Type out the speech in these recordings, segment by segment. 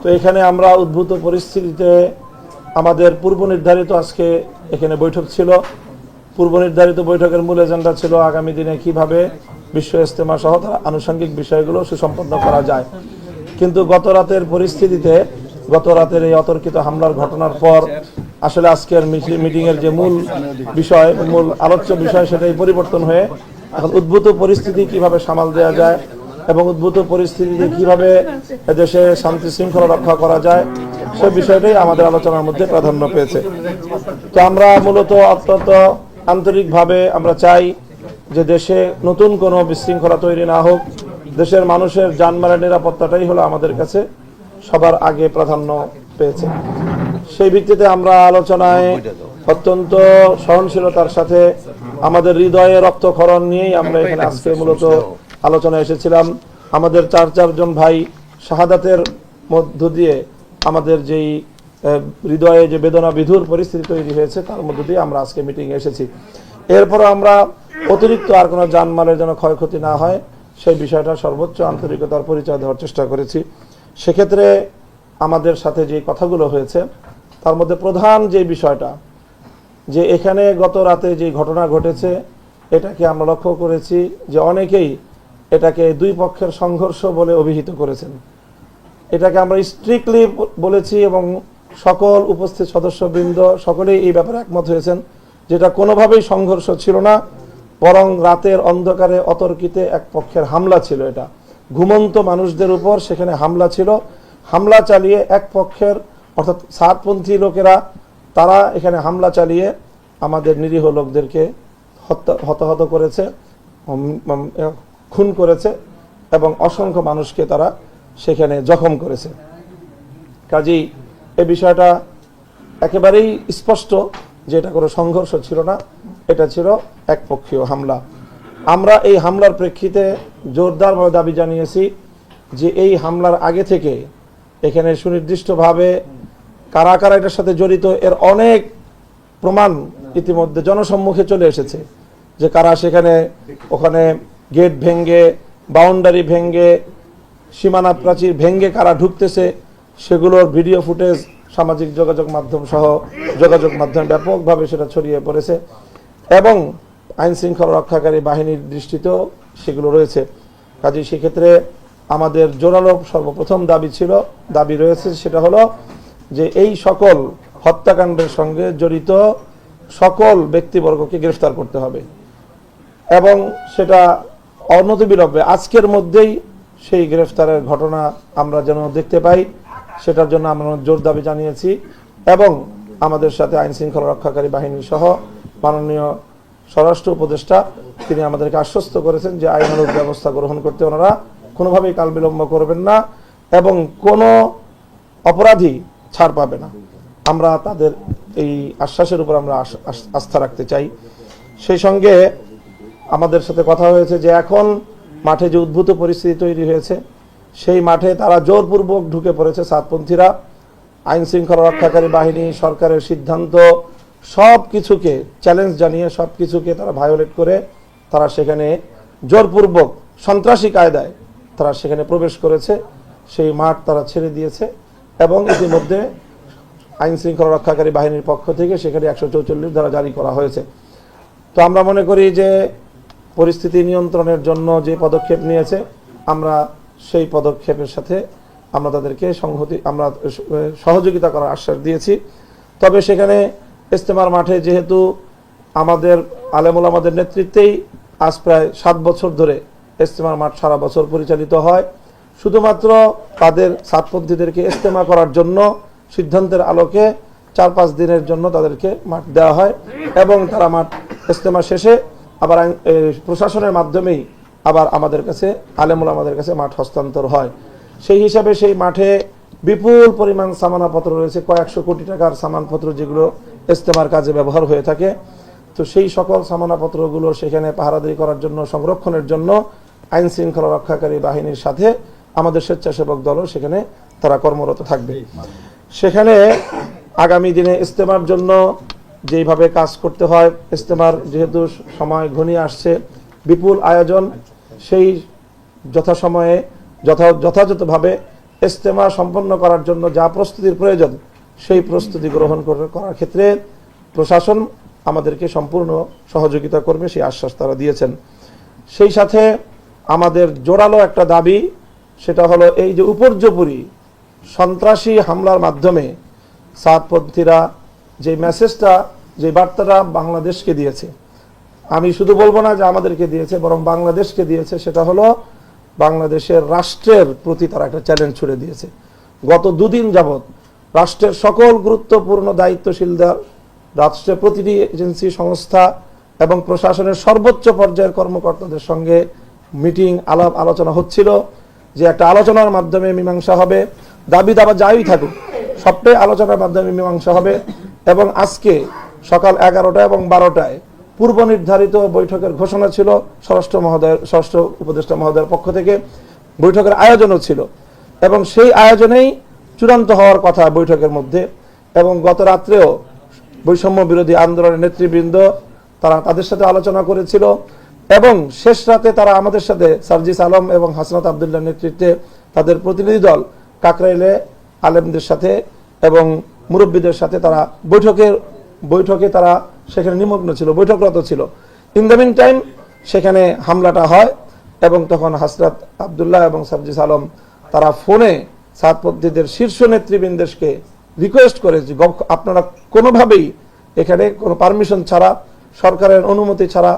তো এখানে আমরা উদ্ভূত পরিস্থিতিতে আমাদের পূর্ব নির্ধারিত আজকে এখানে বৈঠক ছিল। পূর্ব নির্ধারিত বৈঠকের মূল এজেন্ডা ছিল আগামী দিনে কীভাবে বিশ্ব ইজতেমা সহ তার আনুষঙ্গিক বিষয়গুলো সুসম্পন্ন করা যায়। কিন্তু গত রাতের পরিস্থিতিতে, গত রাতের এই অতর্কিত হামলার ঘটনার পর আসলে আজকের মিটিং এর যে মূল বিষয়, মূল আলোচ্য বিষয় সেটাই পরিবর্তন হয়ে এখন উদ্ভূত পরিস্থিতি কীভাবে সামাল দেওয়া যায় এবং উদ্ভূত পরিস্থিতিতে কীভাবে দেশে শান্তি শৃঙ্খলা রক্ষা করা যায় সে বিষয়টাই আমাদের আলোচনার মধ্যে প্রাধান্য পেয়েছে তো আমরা মূলত অত্যন্ত আন্তরিকভাবে আমরা চাই যে দেশে নতুন কোনো বিশৃঙ্খলা তৈরি না হোক দেশের মানুষের জানমালের নিরাপত্তাটাই হলো আমাদের কাছে সবার আগে প্রাধান্য পেয়েছে সেই ভিত্তিতে আমরা আলোচনায় অত্যন্ত সহনশীলতার সাথে আমাদের হৃদয়ে রক্তক্ষরণ নিয়েই আমরা এখানে আজকে মূলত আলোচনায় এসেছিলাম। আমাদের চার চারজন ভাই শাহাদাতের মধ্য দিয়ে আমাদের যেই হৃদয়ে যে বেদনা বিধুর পরিস্থিতি তৈরি হয়েছে, তার মধ্য দিয়ে আমরা আজকে মিটিংয়ে এসেছি। এরপর আমরা অতিরিক্ত আর কোনো যানমালের যেন ক্ষয়ক্ষতি না হয়, সেই বিষয়টা সর্বোচ্চ আন্তরিকতার পরিচয় দেওয়ার চেষ্টা করেছি। সেক্ষেত্রে আমাদের সাথে যে কথাগুলো হয়েছে, তার মধ্যে প্রধান যে বিষয়টা, যে এখানে গত রাতে যে ঘটনা ঘটেছে, এটাকে আমরা লক্ষ্য করেছি যে অনেকেই এটাকে দুই পক্ষের সংঘর্ষ বলে অভিহিত করেছেন। এটাকে আমরা স্ট্রিক্টলি বলেছি এবং সকল উপস্থিত সদস্যবৃন্দ সকলেই এই ব্যাপারে একমত হয়েছেন যেটা কোনোভাবেই সংঘর্ষ ছিল না, বরং রাতের অন্ধকারে অতর্কিতে এক পক্ষের হামলা ছিল এটা। ঘুমন্ত মানুষদের উপর সেখানে হামলা ছিল। হামলা চালিয়ে এক পক্ষের, অর্থাৎ সাতপন্থী লোকেরা, তারা এখানে হামলা চালিয়ে আমাদের নিরীহ লোকদেরকে হত্যা হতাহত করেছে। খুন করেছে এবং অসংখ্য মানুষকে তারা সেখানে জখম করেছে। কাজেই এ বিষয়টা একেবারেই স্পষ্ট যে এটা কোনো সংঘর্ষ ছিল না, এটা ছিল একপক্ষীয় হামলা। আমরা এই হামলার প্রেক্ষিতে জোরদারভাবে দাবি জানিয়েছি যে এই হামলার আগে থেকে এখানে সুনির্দিষ্টভাবে কারা কারা এটার সাথে জড়িত এর অনেক প্রমাণ ইতিমধ্যে জনসম্মুখে চলে এসেছে যে কারা সেখানে ওখানে গেট ভেঙ্গে বাউন্ডারি ভেঙ্গে, সীমানা প্রাচীর ভেঙ্গে কারা ঢুকতেছে, সেগুলোর ভিডিও ফুটেজ সামাজিক যোগাযোগ মাধ্যম সহ যোগাযোগ মাধ্যমে ব্যাপকভাবে সেটা ছড়িয়ে পড়েছে এবং আইন শৃঙ্খলা রক্ষাকারী বাহিনীর দৃষ্টিতেও সেগুলো রয়েছে। কাজে সেক্ষেত্রে আমাদের জোরালো সর্বপ্রথম দাবি ছিল, দাবি রয়েছে সেটা হলো যে এই সকল হত্যাকাণ্ডের সঙ্গে জড়িত সকল ব্যক্তিবর্গকে গ্রেফতার করতে হবে এবং সেটা অনতিবিলম্বে, আজকের মধ্যেই সেই গ্রেফতারের ঘটনা আমরা যেন দেখতে পাই, সেটার জন্য আমরা জোর দাবি জানিয়েছি এবং আমাদের সাথে আইন শৃঙ্খলা রক্ষাকারী বাহিনী সহ মাননীয় স্বরাষ্ট্র উপদেষ্টা, তিনি আমাদেরকে আশ্বস্ত করেছেন যে আইনানুগ ব্যবস্থা গ্রহণ করতে ওনারা কোনোভাবেই কাল বিলম্ব করবেন না এবং কোনো অপরাধী ছাড় পাবে না। আমরা তাদের এই আশ্বাসের উপর আমরা আস- আস- আস্থা রাখতে চাই। সেই সঙ্গে আমাদের সাথে কথা হয়েছে যে এখন মাঠে যে উদ্ভূত পরিস্থিতি তৈরি হয়েছে, সেই মাঠে তারা জোরপূর্বক ঢুকে পড়েছে সাতপন্থীরা। আইন শৃঙ্খলা রক্ষাকারী বাহিনী, সরকারের সিদ্ধান্ত, সব কিছুকে চ্যালেঞ্জ জানিয়ে, সব কিছুকে তারা ভায়োলেট করে তারা সেখানে জোরপূর্বক সন্ত্রাসী কায়দায় তারা সেখানে প্রবেশ করেছে। সেই মাঠ তারা ছেড়ে দিয়েছে এবং ইতিমধ্যে আইন শৃঙ্খলা রক্ষাকারী বাহিনীর পক্ষ থেকে সেখানে একশো চৌচল্লিশ ধারা জারি করা হয়েছে। তো আমরা মনে করি যে পরিস্থিতি নিয়ন্ত্রণের জন্য যে পদক্ষেপ নিয়েছে, আমরা সেই পদক্ষেপের সাথে আমরা তাদেরকে সংহতি, আমরা সহযোগিতা করার আশ্বাস দিয়েছি। তবে সেখানে ইস্তেমার মাঠে যেহেতু আমাদের আলেমুল আমাদের নেতৃত্বেই আজ প্রায় সাত বছর ধরে ইস্তেমার মাঠ সারা বছর পরিচালিত হয়, শুধুমাত্র তাদের সাতপন্থীদেরকে ইস্তেমা করার জন্য সিদ্ধান্তের আলোকে চার পাঁচ দিনের জন্য তাদেরকে মাঠ দেওয়া হয় এবং তারা মাঠ ইস্তেমা শেষে আবার প্রশাসনের মাধ্যমেই আবার আমাদের কাছে আলেমুল আমাদের কাছে মাঠ হস্তান্তর হয়। সেই হিসাবে সেই মাঠে বিপুল পরিমাণ সামানাপত্র রয়েছে কয়েকশো কোটি টাকার সামানপত্র যেগুলো ইস্তেমার কাজে ব্যবহার হয়ে থাকে। তো সেই সকল সামানাপত্রগুলো সেখানে পাহারাদারি করার জন্য সংরক্ষণের জন্য আইন শৃঙ্খলা রক্ষাকারী বাহিনীর সাথে আমাদের স্বেচ্ছাসেবক দলও সেখানে তারা কর্মরত থাকবে। সেখানে আগামী দিনে ইস্তেমার জন্য যেইভাবে কাজ করতে হয়, ইস্তেমার যেহেতু সময় ঘনিয়ে আসছে, বিপুল আয়োজন, সেই যথাসময়ে যথা, যথাযথভাবে ইজতেমা সম্পন্ন করার জন্য যা প্রস্তুতির প্রয়োজন, সেই প্রস্তুতি গ্রহণ করে- করার ক্ষেত্রে প্রশাসন আমাদেরকে সম্পূর্ণ সহযোগিতা করবে, সেই আশ্বাস তারা দিয়েছেন। সেই সাথে আমাদের জোরালো একটা দাবি, সেটা হলো এই যে উপর্যপুরি সন্ত্রাসী হামলার মাধ্যমে সাতপন্থীরা যে মেসেজটা যে বার্তাটা বাংলাদেশকে দিয়েছে। আমি শুধু বলব না যে আমাদেরকে দিয়েছে, বরং বাংলাদেশকে দিয়েছে, সেটা হলো বাংলাদেশের রাষ্ট্রের প্রতি তারা একটা চ্যালেঞ্জ ছুড়ে দিয়েছে। গত দুদিন যাবৎ রাষ্ট্রের সকল গুরুত্বপূর্ণ দায়িত্বশীলদের, রাষ্ট্রের প্রতিটি এজেন্সি, সংস্থা এবং প্রশাসনের সর্বোচ্চ পর্যায়ের কর্মকর্তাদের সঙ্গে মিটিং, আলাপ, আলোচনা হচ্ছিল যে একটা আলোচনার মাধ্যমে মীমাংসা হবে। দাবি দাবা যাই থাকুক, সবটাই আলোচনার মাধ্যমে মীমাংসা হবে। এবং আজকে সকাল এগারোটা এবং বারোটায় পূর্ব নির্ধারিত বৈঠকের ঘোষণা ছিল, স্বরাষ্ট্র মহোদয়ের স্বরাষ্ট্র উপদেষ্টা মহোদয়ের পক্ষ থেকে। বৈঠকের আয়োজনও ছিল এবং সেই আয়োজনেই চূড়ান্ত হওয়ার কথা বৈঠকের মধ্যে এবং গত রাত্রেও বৈষম্য বিরোধী আন্দোলনের নেতৃবৃন্দ তারা তাদের সাথে আলোচনা করেছিল এবং শেষ রাতে তারা আমাদের সাথে সার্জিস আলম এবং হাসনাত আবদুল্লাহ নেতৃত্বে তাদের প্রতিনিধি দল কাকরাইলে আলেমদের সাথে এবং মুরব্বীদের সাথে তারা বৈঠকের বৈঠকে তারা সেখানে নিমগ্ন ছিল, বৈঠকরত ছিল। ইন দ্য মিন টাইম সেখানে হামলাটা হয় এবং তখন হাসরাত আবদুল্লাহ এবং সাবজিস আলম তারা ফোনে সাতপন্থীদের শীর্ষ নেতৃবৃন্দকে রিকোয়েস্ট করে যে আপনারা কোনোভাবেই এখানে কোনো পারমিশন ছাড়া, সরকারের অনুমতি ছাড়া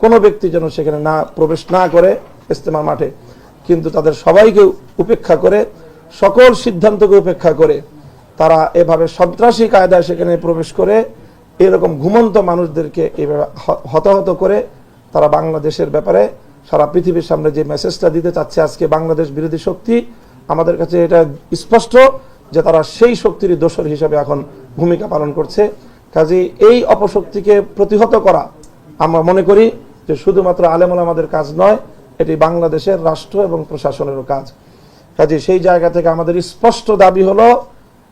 কোনো ব্যক্তি যেন সেখানে না প্রবেশ না করে ইস্তেমার মাঠে। কিন্তু তাদের সবাইকে উপেক্ষা করে, সকল সিদ্ধান্তকে উপেক্ষা করে তারা এভাবে সন্ত্রাসী কায়দায় সেখানে প্রবেশ করে এরকম ঘুমন্ত মানুষদেরকে এভাবে হতাহত করে তারা বাংলাদেশের ব্যাপারে সারা পৃথিবীর সামনে যে মেসেজটা দিতে চাচ্ছে আজকে বাংলাদেশ বিরোধী শক্তি, আমাদের কাছে এটা স্পষ্ট যে তারা সেই শক্তির দোষর হিসাবে এখন ভূমিকা পালন করছে। কাজে এই অপশক্তিকে প্রতিহত করা আমরা মনে করি যে শুধুমাত্র আলেমুল আমাদের কাজ নয়, এটি বাংলাদেশের রাষ্ট্র এবং প্রশাসনেরও কাজ। কাজে সেই জায়গা থেকে আমাদের স্পষ্ট দাবি হলো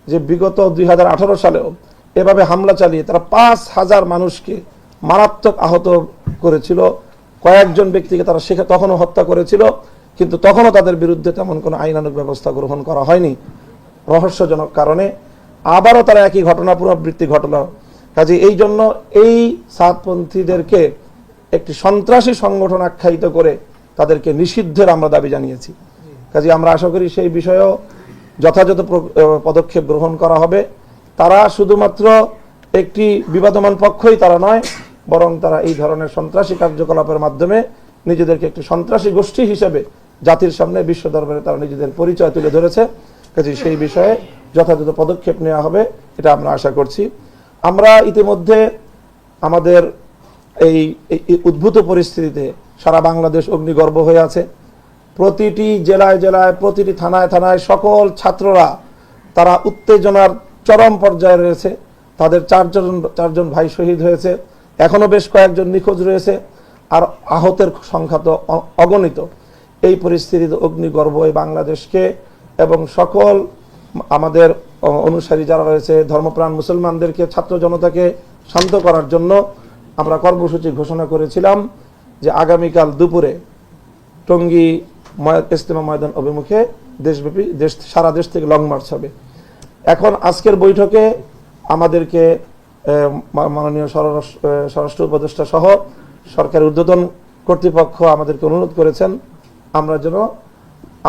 যে বিগত দুই হাজার আঠারো সালেও এভাবে হামলা চালিয়ে তারা পাঁচ হাজার মানুষকে মারাত্মক আহত করেছিল। কয়েকজন ব্যক্তিকে তারা সেখানে তখনও হত্যা করেছিল, কিন্তু তখনও তাদের বিরুদ্ধে তেমন কোনো আইনানুক ব্যবস্থা গ্রহণ করা হয়নি। রহস্যজনক কারণে আবারও তারা একই ঘটনা, পুনরাবৃত্তি ঘটল। কাজে এই জন্য এই সাতপন্থীদেরকে একটি সন্ত্রাসী সংগঠন আখ্যায়িত করে তাদেরকে নিষিদ্ধের আমরা দাবি জানিয়েছি। কাজে আমরা আশা করি সেই বিষয়েও যথাযথ পদক্ষেপ গ্রহণ করা হবে। তারা শুধুমাত্র একটি বিবাদমান পক্ষই তারা নয়, বরং তারা এই ধরনের সন্ত্রাসী কার্যকলাপের মাধ্যমে নিজেদেরকে একটি সন্ত্রাসী গোষ্ঠী হিসেবে জাতির সামনে বিশ্ব দরবারে তারা নিজেদের পরিচয় তুলে ধরেছে। কাজে সেই বিষয়ে যথাযথ পদক্ষেপ নেওয়া হবে, এটা আমরা আশা করছি। আমরা ইতিমধ্যে আমাদের এই উদ্ভূত পরিস্থিতিতে সারা বাংলাদেশ অগ্নিগর্ভ হয়ে আছে। প্রতিটি জেলায় জেলায়, প্রতিটি থানায় থানায় সকল ছাত্ররা, তারা উত্তেজনার চরম পর্যায়ে রয়েছে। তাদের চারজন চারজন ভাই শহীদ হয়েছে। এখনও বেশ কয়েকজন নিখোঁজ রয়েছে আর আহতের সংখ্যা তো অগণিত। এই পরিস্থিতিতে অগ্নিগর্ভ এই বাংলাদেশকে এবং সকল আমাদের অনুসারী যারা রয়েছে, ধর্মপ্রাণ মুসলমানদেরকে, ছাত্র জনতাকে শান্ত করার জন্য আমরা কর্মসূচি ঘোষণা করেছিলাম যে আগামীকাল দুপুরে টঙ্গী ইজতেমা ময়দান অভিমুখে দেশব্যাপী দেশ সারা দেশ থেকে লং মার্চ হবে। এখন আজকের বৈঠকে আমাদেরকে মাননীয় স্বরাষ্ট্র উপদেষ্টা সহ সরকারের উদ্বোধন কর্তৃপক্ষ আমাদেরকে অনুরোধ করেছেন, আমরা যেন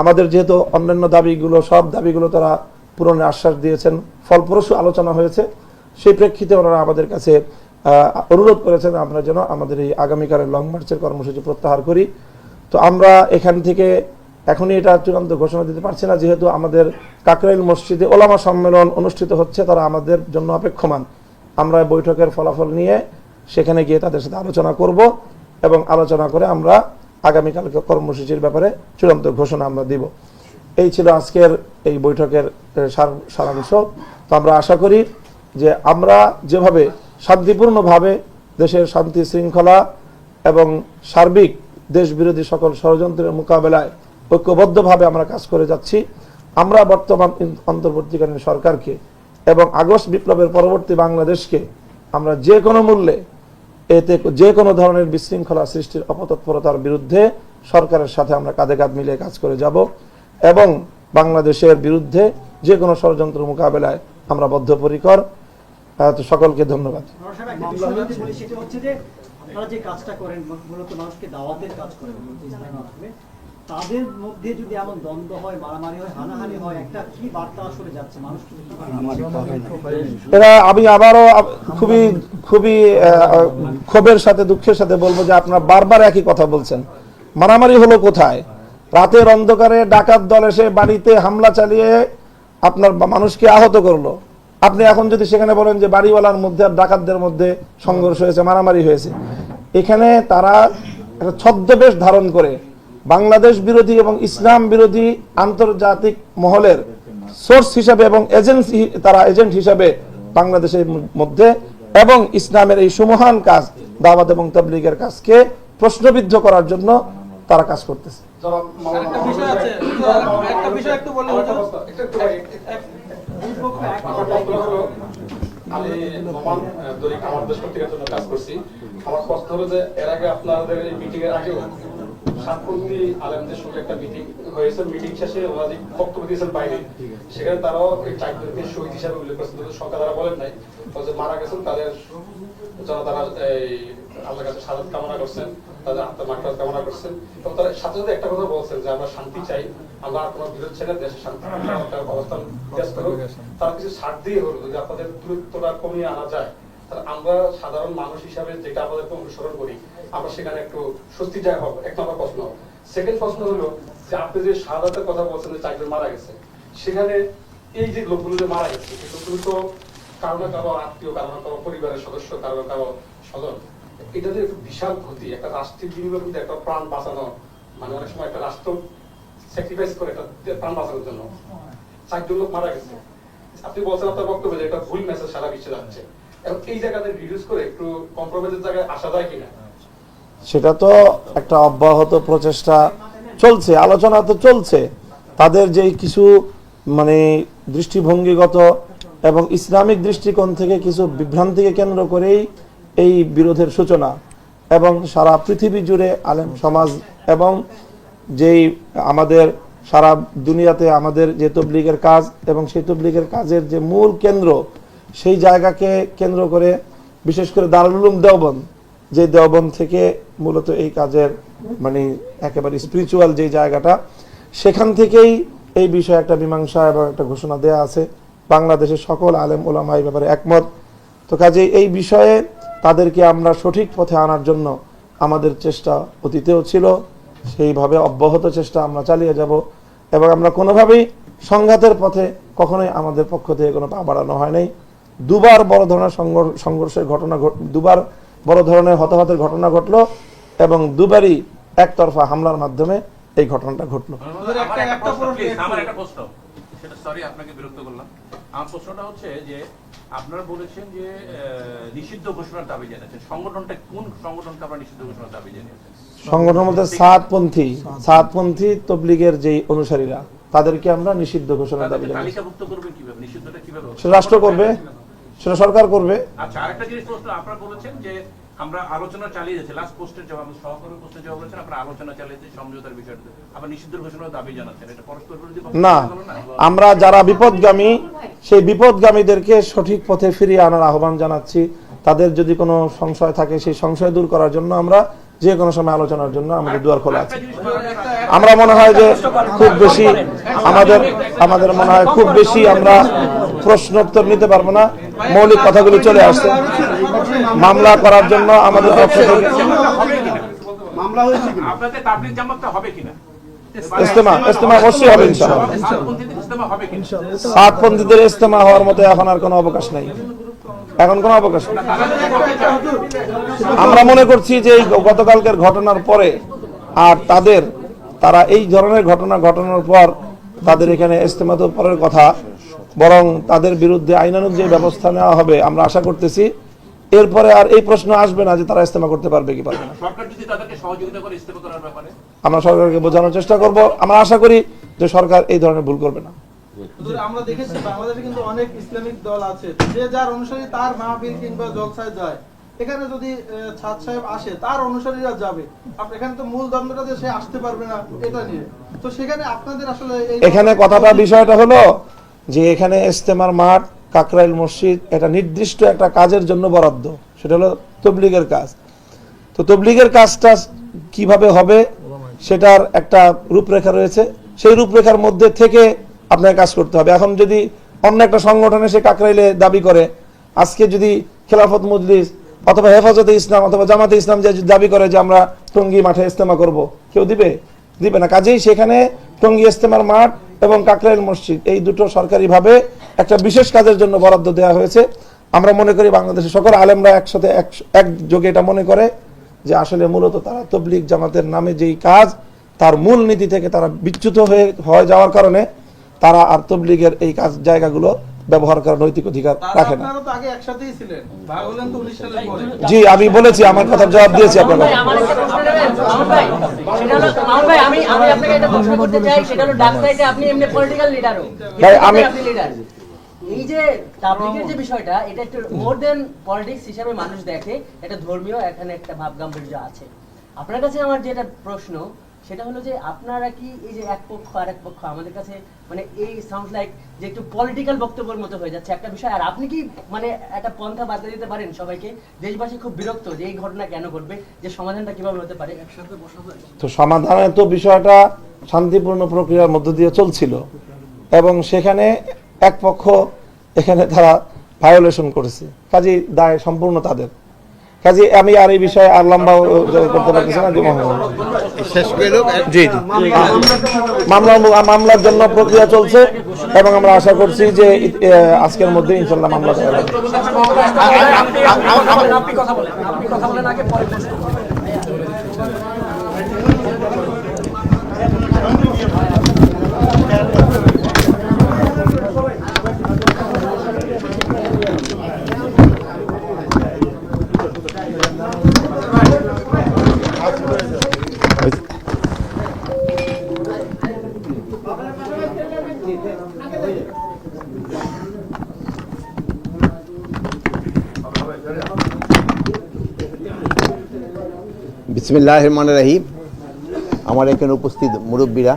আমাদের যেহেতু অন্যান্য দাবিগুলো, সব দাবিগুলো তারা পূরণের আশ্বাস দিয়েছেন, ফলপ্রসূ আলোচনা হয়েছে, সেই প্রেক্ষিতে ওনারা আমাদের কাছে অনুরোধ করেছেন, আমরা যেন আমাদের এই আগামীকালের লং মার্চের কর্মসূচি প্রত্যাহার করি। তো আমরা এখান থেকে এখনই এটা চূড়ান্ত ঘোষণা দিতে পারছি না, যেহেতু আমাদের কাকরাইল মসজিদে ওলামা সম্মেলন অনুষ্ঠিত হচ্ছে, তারা আমাদের জন্য অপেক্ষমান। আমরা বৈঠকের ফলাফল নিয়ে সেখানে গিয়ে তাদের সাথে আলোচনা করব এবং আলোচনা করে আমরা আগামীকালকে কর্মসূচির ব্যাপারে চূড়ান্ত ঘোষণা আমরা দিব। এই ছিল আজকের এই বৈঠকের সারাংশ। তো আমরা আশা করি যে আমরা যেভাবে শান্তিপূর্ণভাবে দেশের শান্তি শৃঙ্খলা এবং সার্বিক দেশ বিরোধী সকল ষড়যন্ত্রের মোকাবেলায় ঐক্যবদ্ধভাবে আমরা কাজ করে যাচ্ছি। আমরা বর্তমান অন্তর্বর্তীকালীন সরকারকে এবং আগস্ট বিপ্লবের পরবর্তী বাংলাদেশকে আমরা যে কোনো মূল্যে এতে যে কোনো ধরনের বিশৃঙ্খলা সৃষ্টির অপতৎপরতার বিরুদ্ধে সরকারের সাথে আমরা কাঁধে কাঁধ মিলিয়ে কাজ করে যাব এবং বাংলাদেশের বিরুদ্ধে যে কোনো ষড়যন্ত্র মোকাবেলায় আমরা বদ্ধপরিকর। সকলকে ধন্যবাদ। আপনারা যে কাজটা করেন মূলত মানুষকে দাওয়াতের কাজ করেন ইসলামের মাধ্যমে তাদের মধ্যে যদি এমন দ্বন্দ্ব হয় মারামারি হয় হানাহানি হয় একটা কি বার্তা আসলে যাচ্ছে? মানুষ এরা আমি আবারও খুবই খুবই ক্ষোভের সাথে দুঃখের সাথে বলব যে আপনারা বারবার একই কথা বলছেন। মারামারি হলো কোথায়? রাতের অন্ধকারে ডাকাত দল এসে বাড়িতে হামলা চালিয়ে আপনার মানুষকে আহত করল। আপনি এখন যদি সেখানে বলেন যে বাড়িওয়ালার মধ্যে আর ডাকাতদের মধ্যে সংঘর্ষ হয়েছে মারামারি হয়েছে এখানে তারা একটা ছদ্মবেশ ধারণ করে বাংলাদেশ বিরোধী এবং ইসলাম বিরোধী আন্তর্জাতিক মহলের সোর্স হিসাবে এবং এজেন্সি তারা এজেন্ট হিসাবে বাংলাদেশের মধ্যে এবং ইসলামের এই সুমহান কাজ দাওয়াত এবং তবলিগের কাজকে প্রশ্নবিদ্ধ করার জন্য তারা কাজ করতেছে একটা বিষয় একটা আমি নোমান আহ, দৈনিক আমার দেশ পত্রিকার জন্য কাজ করছি। আমার প্রশ্ন হলো যে এর আগে আপনাদের এই মিটিং এর আগেও সাতপন্থী আলেমদের সঙ্গে একটা মিটিং হয়েছে। মিটিং শেষে ওরা যে বক্তব্য দিয়েছেন বাইরে সেখানে তারাও এই চারজনকে শহীদ হিসাবে উল্লেখ করেছেন। কিন্তু সরকার তারা বলেন নাই। যে মারা গেছেন তাদের যারা তারা এই আল্লাহর কাছে সাজাত কামনা করছেন। তাদের আত্মার কামনা করছেন। এবং তারা সাথে সাথে একটা কথা বলছেন যে, আমরা শান্তি চাই। আমরা কোনো বিরোধ চাই দেশে শান্তি অবস্থান তার কিছু ছাড় দিয়ে হলো, যদি আপনাদের দূরত্বটা কমিয়ে আনা যায়, তাহলে আমরা সাধারণ মানুষ হিসাবে যেটা আমাদেরকে অনুসরণ করি, আমরা সেখানে একটু স্বস্তিদায়ক হব এক নম্বর প্রশ্ন। সেকেন্ড প্রশ্ন হলো যে, আপনি যে শাহাদাতের কথা বলছেন যে, চারজন মারা গেছে, সেখানে এই যে লোকগুলো যে মারা গেছে, এই লোকগুলো তো কারও না কারও আত্মীয়, কারও না কারও পরিবারের সদস্য, কারও না কারও স্বজন। এটা যে বিশাল ক্ষতি, একটা রাষ্ট্রের বিনিময়ে কিন্তু একটা প্রাণ বাঁচানো মানে অনেক সময় একটা রাষ্ট্র স্যাক্রিফাইস করে একটা প্রাণ বাঁচানোর জন্য। চারজন লোক মারা গেছে। আপনি বলছেন আপনার বক্তব্যে যে একটা ভুল মেসেজ সারা বিশ্বে যাচ্ছে। এবং এই জায়গাতে রিডিউস করে একটু কম্প্রোমাইজের জায়গায় আসা যায় কিনা? সেটা তো একটা অব্যাহত প্রচেষ্টা চলছে, আলোচনা তো চলছে। তাদের যে কিছু মানে দৃষ্টিভঙ্গিগত এবং ইসলামিক দৃষ্টিকোণ থেকে কিছু বিভ্রান্তিকে কেন্দ্র করেই এই বিরোধের সূচনা এবং সারা পৃথিবী জুড়ে আলেম সমাজ এবং যেই আমাদের সারা দুনিয়াতে আমাদের যে তবলিগের কাজ এবং সেই তবলিগের কাজের যে মূল কেন্দ্র, সেই জায়গাকে কেন্দ্র করে বিশেষ করে দারুলুম উলুম দেওবন্দ, যে দেওবন্দ থেকে মূলত এই কাজের মানে একেবারে স্পিরিচুয়াল যে জায়গাটা, সেখান থেকেই এই বিষয়ে একটা মীমাংসা এবং একটা ঘোষণা দেয়া আছে। বাংলাদেশের সকল আলেম ওলামা এই ব্যাপারে একমত। তো কাজে এই বিষয়ে তাদেরকে আমরা সঠিক পথে আনার জন্য আমাদের চেষ্টা অতীতেও ছিল সেইভাবে অব্যাহত চেষ্টা আমরা চালিয়ে যাব এবং আমরা কোনোভাবেই সংঘাতের পথে কখনোই আমাদের পক্ষ থেকে কোনো পা বাড়ানো হয় নাই। দুবার বড় ধরনের সংঘর্ষের ঘটনা ঘট- দুবার বড় ধরনের হতাহতের ঘটনা ঘটলো এবং দুবারই একতরফা হামলার মাধ্যমে এই ঘটনাটা ঘটলো। আমার একটা প্রশ্ন সেটা সরি আপনাকে বিরক্ত করলাম। আমার প্রশ্নটা হচ্ছে যে আপনারা বলেছেন যে নিষিদ্ধ ঘোষণার দাবি জানিয়েছেন। সংগঠনটা কোন সংগঠনকে আপনারা নিষিদ্ধ ঘোষণার দাবি জানিয়েছেন? সংগঠন বলতে সাতপন্থী সাতপন্থী তবলিগের যেই অনুসারীরা তাদেরকে আমরা নিষিদ্ধ ঘোষণার দাবি জানাই সেটা রাষ্ট্র করবে সেটা সরকার করবে। আচ্ছা আরেকটা জিনিস প্রশ্ন আপনারা বলেছেন যে আমরা আলোচনা চালিয়ে যাচ্ছি। লাস্ট পোস্টের জবাব সহকর্মী পোস্টের জবাব বলেছেন আপনারা আলোচনা চালিয়ে যাচ্ছি সমঝোতার বিষয়টা আবার নিষিদ্ধ ঘোষণার দাবি জানাচ্ছেন। এটা পরস্পর বিরোধী না? আমরা যারা বিপদগামী সেই বিপদগামীদেরকে সঠিক পথে ফিরিয়ে আনার আহ্বান জানাচ্ছি। তাদের যদি কোনো সংশয় থাকে সেই সংশয় দূর করার জন্য আমরা যে কোনো সময় আলোচনার জন্য আমাদের দুয়ার খোলা আছে। আমরা মনে হয় যে খুব বেশি আমাদের আমাদের মনে হয় খুব বেশি আমরা প্রশ্ন উত্তর নিতে পারব না। মৌলিক কথাগুলি চলে আসছে। মামলা করার জন্য আমাদের পক্ষ থেকে হবে কিনা মামলা হয়েছে কি আপনাদের তাবলিগ জামাতটা হবে কিনা? ইস্তেমা ইস্তেমা অবশ্যই হবে ইনশাআল্লাহ। সাতপন্থীদের ইস্তেমা সাতপন্থীদের ইস্তেমা হওয়ার মতো এখন আর কোনো অবকাশ নাই। এখন কোনো অবকাশ আমরা মনে করছি যে এই গতকালকের ঘটনার পরে আর তাদের তারা এই ধরনের ঘটনা ঘটানোর পর তাদের এখানে ইস্তেমা তো পরের কথা বরং তাদের বিরুদ্ধে আইনানুগ যে ব্যবস্থা নেওয়া হবে আমরা আশা করতেছি। এরপরে আর এই প্রশ্ন আসবে না যে তারা ইস্তেমা করতে পারবে কি পারবে না। আমরা সরকারকে বোঝানোর চেষ্টা করব। আমরা আশা করি যে সরকার এই ধরনের ভুল করবে না। আমরা দেখেছি বাংলাদেশে কিন্তু অনেক ইসলামিক দল আছে। যে যার অনুসারী তার মাহফিল কিংবা জলসায় যায়। এখানে যদি ছাদ সাহেব আসে তার অনুসারীরা যাবে। এখানে তো মূল দ্বন্দ্বটা যে সে আসতে পারবে না এটা নিয়ে। তো সেখানে আপনাদের আসলে এখানে কথাটা বিষয়টা হলো যে এখানে ইস্তেমার মাঠ কাকরাইল মসজিদ এটা নির্দিষ্ট একটা কাজের জন্য বরাদ্দ। সেটা হলো তবলিগের কাজ। তো তবলিগের কাজটা কীভাবে হবে সেটার একটা রূপরেখা রয়েছে। সেই রূপরেখার মধ্যে থেকে আপনাকে কাজ করতে হবে। এখন যদি অন্য একটা সংগঠন এসে কাকরাইলে দাবি করে, আজকে যদি খেলাফত মজলিস অথবা হেফাজতে ইসলাম অথবা জামাতে ইসলাম যে দাবি করে যে আমরা টঙ্গী মাঠে ইস্তেমা করব, কেউ দিবে? দিবে না। কাজেই সেখানে টঙ্গী ইস্তেমার মাঠ এবং কাকরাইল মসজিদ, এই দুটো সরকারিভাবে একটা বিশেষ কাজের জন্য বরাদ্দ দেওয়া হয়েছে। আমরা মনে করি বাংলাদেশের সকল আলেমরা একসাথে এক- একযোগে এটা মনে করে যে আসলে মূলত তারা তবলিগ জামাতের নামে যেই কাজ, তার মূল নীতি থেকে তারা বিচ্যুত হয়ে হয়ে যাওয়ার কারণে তারা আর তবলিগের এই কাজ জায়গাগুলো ব্যবহার করার নৈতিক অধিকার রাখে না। আপনারা তো আগে একসাথেই ছিলেন। ভাগ হলেন তো উনিশ সালের পরে। জি আমি বলেছি আমার কথার জবাব দিয়েছি আপনাকে ভাই, আমি আমি আপনাকে একটা প্রশ্ন করতে চাই সেটা হলো ডাক সাইডে আপনি এমনি পলিটিক্যাল লিডারও ভাই, আমি- আপনি লিডার এই যে তাবলিগের যে বিষয়টা এটা একটু মোর দেন পলিটিক্স হিসেবে মানুষ দেখে এটা ধর্মীয় এখানে একটা ভাব গাম্ভীর্য আছে। আপনার কাছে আমার যেটা প্রশ্ন সেটা হলো যে আপনারা কি এই যে এক পক্ষ আর এক পক্ষ আমাদের কাছে মানে এই সাউন্ড লাইক যে একটু পলিটিক্যাল বক্তব্যের মতো হয়ে যাচ্ছে একটা বিষয়। আর আপনি কি মানে একটা পন্থা বাদ দিতে পারেন সবাইকে? দেশবাসী খুব বিরক্ত যে এই ঘটনা কেন ঘটবে যে সমাধানটা কীভাবে হতে পারে? একসাথে বসা তো সমাধানের তো বিষয়টা শান্তিপূর্ণ প্রক্রিয়ার মধ্য দিয়ে চলছিল এবং সেখানে এক পক্ষ এখানে তারা ভায়োলেশন করেছে। কাজে দায় সম্পূর্ণ তাদের। কাজে আমি আর এই বিষয়ে আর লম্বা করতে পারতেছি না জি জি। মামলা মামলার জন্য প্রক্রিয়া চলছে এবং আমরা আশা করছি যে আজকের মধ্যে ইনশাল্লাহ মামলা দেওয়া হবে। আপনি কথা বলেন আপনি কথা বলেন আগে পরে প্রশ্ন করবেন। বিসমিল্লাহ রাহিম আমার এখানে উপস্থিত মুরব্বীরা,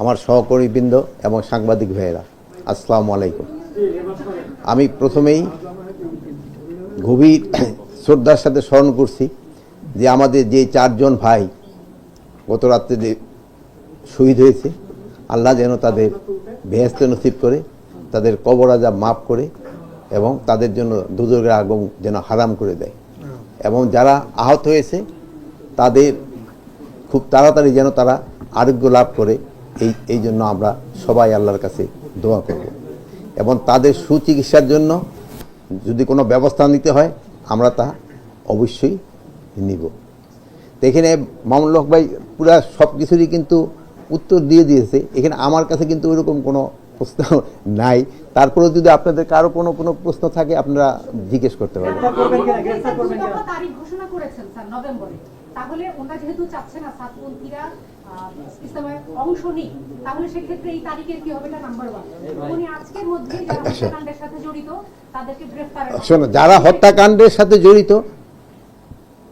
আমার সহকর্মীবৃন্দ এবং সাংবাদিক ভাইয়েরা, আসসালামু আলাইকুম। আমি প্রথমেই গভীর শ্রদ্ধার সাথে স্মরণ করছি যে আমাদের যে চারজন ভাই গত রাত্রে যে শহীদ হয়েছে, আল্লাহ যেন তাদের বেহেস্ত নসিব করে, তাদের কবর আজাব মাফ করে এবং তাদের জন্য দুদর্গের আগম যেন হারাম করে দেয়। এবং যারা আহত হয়েছে তাদের খুব তাড়াতাড়ি যেন তারা আরোগ্য লাভ করে এই এই জন্য আমরা সবাই আল্লাহর কাছে দোয়া করব। এবং তাদের সুচিকিৎসার জন্য যদি কোনো ব্যবস্থা নিতে হয় আমরা তা অবশ্যই নিব। তো এখানে মামুল হক ভাই পুরা সব কিছুরই কিন্তু উত্তর দিয়ে দিয়েছে। এখানে আমার কাছে কিন্তু ওইরকম কোনো প্রশ্ন নাই। তারপরেও যদি আপনাদের কারও কোনো কোনো প্রশ্ন থাকে আপনারা জিজ্ঞেস করতে পারবেন। গ্রেফতার তাহলে ওনারা যেহেতু চাচ্ছে না সাতপন্থীরা ইসলামের অংশ তাহলে সেক্ষেত্রে এই তারিখের কি হবে? নাম্বার ওয়ান উনি আজকের মধ্যে যারা হত্যাকাণ্ডের সাথে জড়িত তাদেরকে গ্রেফতারের শোনো যারা হত্যাকাণ্ডের সাথে জড়িত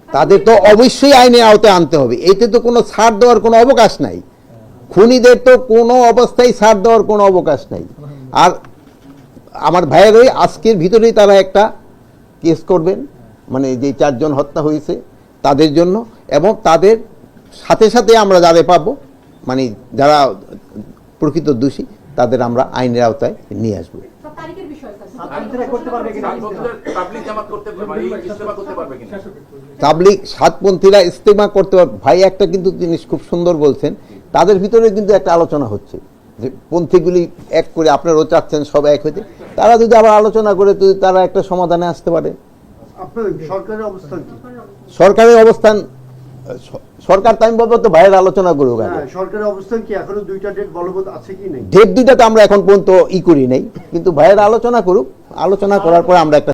তাদের তো অবশ্যই আইনে আওতায় আনতে হবে। এতে তো কোনো ছাড় দেওয়ার কোনো অবকাশ নাই। খুনিদের তো কোনো অবস্থায় ছাড় দেওয়ার কোনো অবকাশ নাই। আর আমার ভাইয়ের ওই আজকের ভিতরেই তারা একটা কেস করবেন। মানে যে চারজন হত্যা হয়েছে তাদের জন্য এবং তাদের সাথে সাথে আমরা যাদের পাব মানে যারা প্রকৃত দোষী তাদের আমরা আইনের আওতায় নিয়ে আসব। সব তারিখের বিষয় স্যার। সাতপন্থীরা করতে পারবে কিনা? পাবলিক জামাত করতে পারবে ইস্তেমা করতে পারবে তাবলিক সাতপন্থীরা ইস্তেমা করতে পারবে। ভাই একটা কিন্তু জিনিস খুব সুন্দর বলছেন তাদের ভিতরে কিন্তু একটা আলোচনা হচ্ছে যে পন্থীগুলি এক করে আপনারাও চাচ্ছেন সব এক হইতে। তারা যদি আবার আলোচনা করে যদি তারা একটা সমাধানে আসতে পারে। আপনার সরকারের অবস্থান কি? সরকারের অবস্থান সরকার সরকার আমি বলব তো ভাইয়ের আলোচনা করুক হ্যাঁ, সরকারের অবস্থান কি? এখনও দুইটা ডেট বলবৎ আছে কি নেই? ডেট দুইটা তো আমরা এখন পর্যন্ত ই করি নাই কিন্তু ভাইয়ের আলোচনা করুক। আলোচনা করার পর আমরা একটা